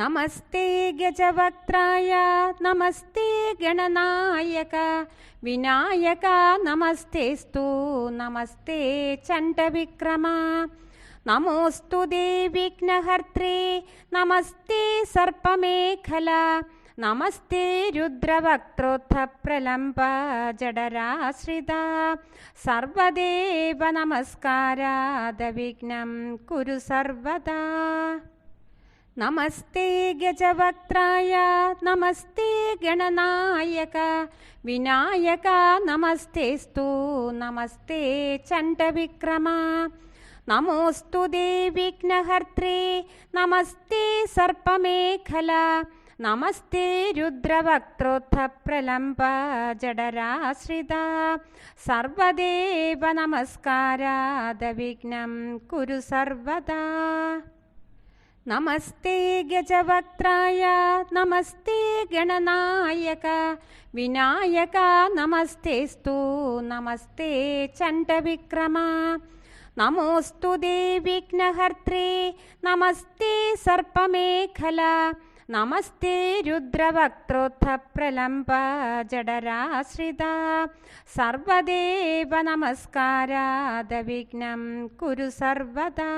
നമസ്തേ ഗജവക്രായ നമസ്തേ ഗണനായക വിനായക നമസ്തേസ്തു നമസ്തേ ചണ്ഡവിക്രമ. നമോസ്തു ദേവിഘ്നഹർത്രേ നമസ്തേ സർപ്പമേഖല നമസ്തേ രുദ്രവക്ോത്ഥ പ്രലംബ ജഡരാശ്രിത. സർവദേവ നമസ്കാരാദ വിഘ്നം കുരു സർവദാ. നമസ്തേ ഗജവക്രായ നമസ്തേ ഗണനായക വിനായക നമസ്തേസ്തു നമസ്തേ ചണ്ഡവിക്രമ. നമോസ്തു ദേവിഘ്നഹർത്രേ നമസ്തേ സർപ്പമേഖല നമസ്തേ രുദ്രവക്ത്രോത്ഥ പ്രലംബ ജഡരാശ്രിത. സർവദേവ നമസ്കാരാദ വിഘ്നം കുരു നമസ്തേ ഗജവക്ത്രായ നമസ്തേ ഗണനായക വിനായക നമസ്തേസ്തു നമസ്തേ ചണ്ഡവിക്രമ. നമോസ്തു ദേവിഘ്നഹർത്രേ നമസ്തേ സർപ്പമേഖല നമസ്തേ രുദ്രവക്ത്രോത്ഥ പ്രലംബ ജഡരാശ്രിത. സർവദേവ നമസ്കാരാദ വിഘ്നം കുരു സർവദാ.